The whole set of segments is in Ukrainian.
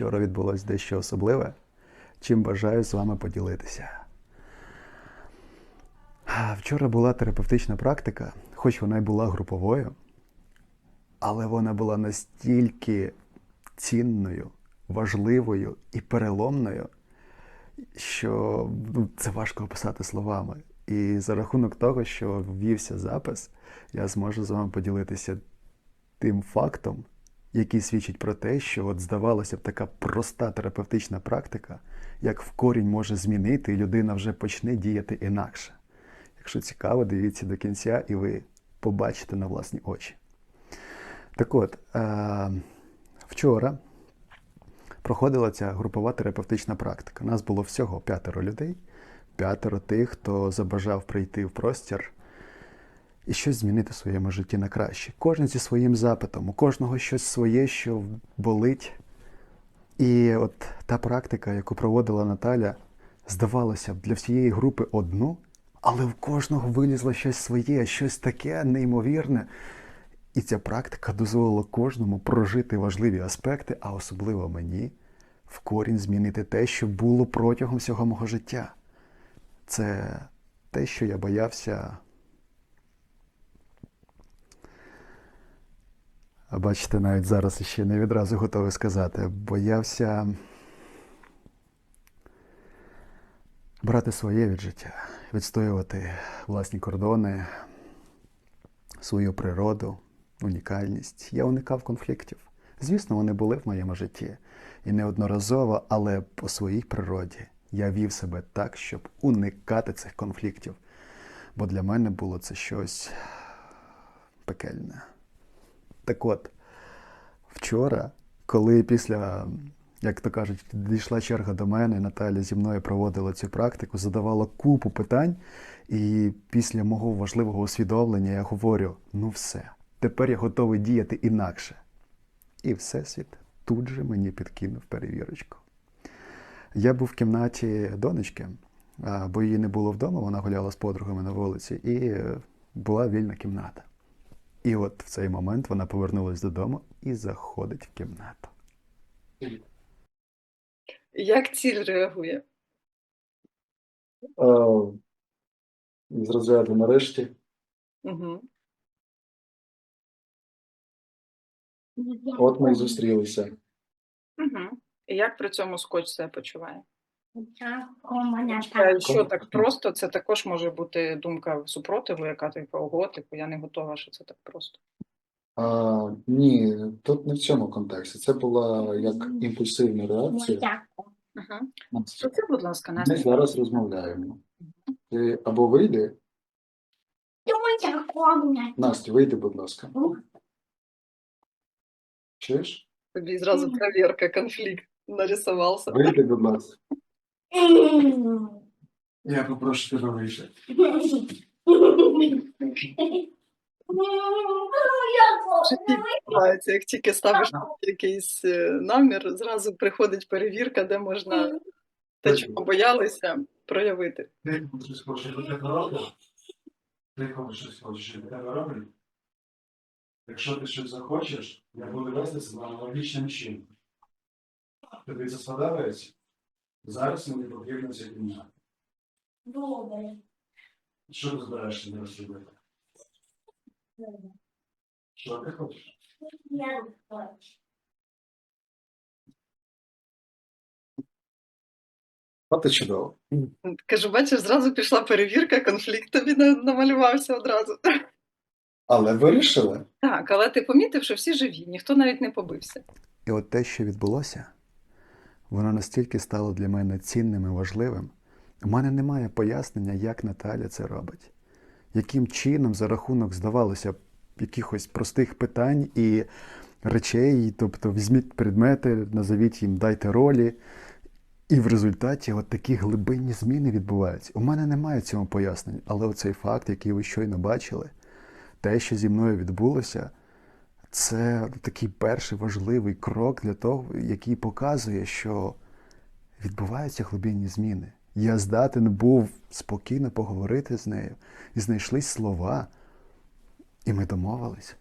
Вчора відбулось дещо особливе, чим бажаю з вами поділитися. Вчора була терапевтична практика, хоч вона й була груповою, але вона була настільки цінною, важливою і переломною, що ну, це важко описати словами. І за рахунок того, що ввівся запис, я зможу з вами поділитися тим фактом, який свідчить про те, що от здавалося б така проста терапевтична практика, як в корінь може змінити, і людина вже почне діяти інакше. Якщо цікаво, дивіться до кінця, і ви побачите на власні очі. Так от, е- вчора проходила ця групова терапевтична практика. Нас було всього п'ятеро людей, п'ятеро тих, хто забажав прийти в простір і щось змінити в своєму житті на краще. Кожен зі своїм запитом, у кожного щось своє, що болить. І от та практика, яку проводила Наталя, здавалося б, для всієї групи одну, але в кожного вилізло щось своє, щось таке неймовірне. І ця практика дозволила кожному прожити важливі аспекти, а особливо мені, в корінь змінити те, що було протягом всього мого життя. Це те, що я боявся. Бачите, навіть зараз ще не відразу готовий сказати. Боявся брати своє від життя, відстоювати власні кордони, свою природу, унікальність. Я уникав конфліктів. Звісно, вони були в моєму житті. І неодноразово, але по своїй природі я вів себе так, щоб уникати цих конфліктів. Бо для мене було це щось пекельне. Так от, вчора, коли після, як то кажуть, дійшла черга до мене, Наталя зі мною проводила цю практику, задавала купу питань, і після мого важливого усвідомлення я говорю: ну все, тепер я готовий діяти інакше. І Всесвіт тут же мені підкинув перевірочку. Я був в кімнаті донечки, бо її не було вдома, вона гуляла з подругами на вулиці, і була вільна кімната. І от в цей момент вона повернулась додому і заходить в кімнату. Як ціль реагує? Е, З розряду нарешті. Угу. От ми і зустрілися. Угу. І як при цьому скотч себе почуває? Комната. Е, Що так просто, це також може бути думка супротиву, яка типу, ого, типу, я не готова, що це так просто. А, ні, тут не в цьому контексті. Це була як імпульсивна реакція. Настя, Це, будь ласка, Ми зараз розмовляємо. Ти або вийди, Настя, вийди, будь ласка. Чуєш? Тобі зразу перевірка, конфлікт нарисувався. Вийди, будь ласка. Я попрошу тебе вийти. Відбувається, як тільки ставиш якийсь е, намір, зразу приходить перевірка, де можна те, чого боялися, проявити. Ти щось хочеш до тебе? Ти щось хочеш тебе робити? Якщо ти щось захочеш, я буду вести себе аналогічним чином. Тобі це сподобається? Зараз мені потрібно ця кімната. Добре. Що ти збираєшся зараз робити? Що ти хочеш? Я хочу. От і чудово. Кажу, бачиш, зразу пішла перевірка, конфлікт тобі на- намалювався одразу. Але вирішили? Так, але ти помітив, що всі живі, ніхто навіть не побився. І от те, що відбулося, воно настільки стало для мене цінним і важливим. У мене немає пояснення, як Наталя це робить. Яким чином, за рахунок, здавалося якихось простих питань і речей, тобто візьміть предмети, назовіть їм, дайте ролі. І в результаті от такі глибинні зміни відбуваються. У мене немає цьому пояснень, але оцей факт, який ви щойно бачили, те, що зі мною відбулося, це такий перший важливий крок для того, який показує, що відбуваються глибинні зміни. Я здатен був спокійно поговорити з нею, і знайшлись слова, і ми домовились.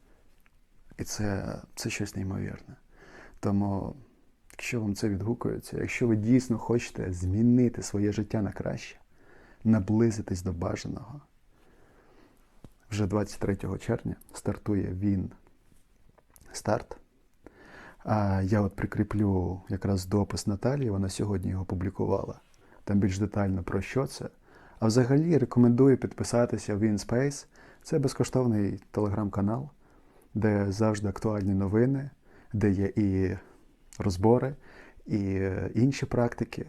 І це, це щось неймовірне. Тому Якщо вам це відгукується, якщо ви дійсно хочете змінити своє життя на краще, наблизитись до бажаного, вже 23 червня стартує він старт. А я от прикріплю якраз допис Наталії, вона сьогодні його публікувала. Там більш детально про що це. А взагалі рекомендую підписатися в InSpace. Це безкоштовний телеграм-канал, де завжди актуальні новини, де є і розбори, і е, інші практики.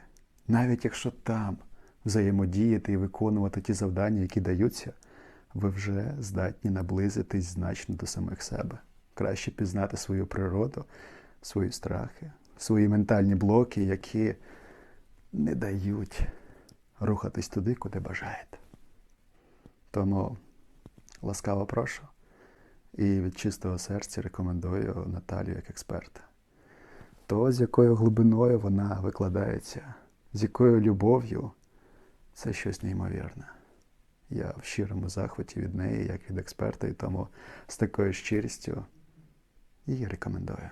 Навіть якщо там взаємодіяти і виконувати ті завдання, які даються, ви вже здатні наблизитись значно до самих себе. Краще пізнати свою природу, свої страхи, свої ментальні блоки, які не дають рухатись туди, куди бажаєте. Тому ласкаво прошу і від чистого серця рекомендую Наталію як експерта. То, з якою глибиною вона викладається, з якою любов'ю, це щось неймовірне. Я в щирому захваті від неї, як від експерта, і тому з такою щирістю її рекомендую.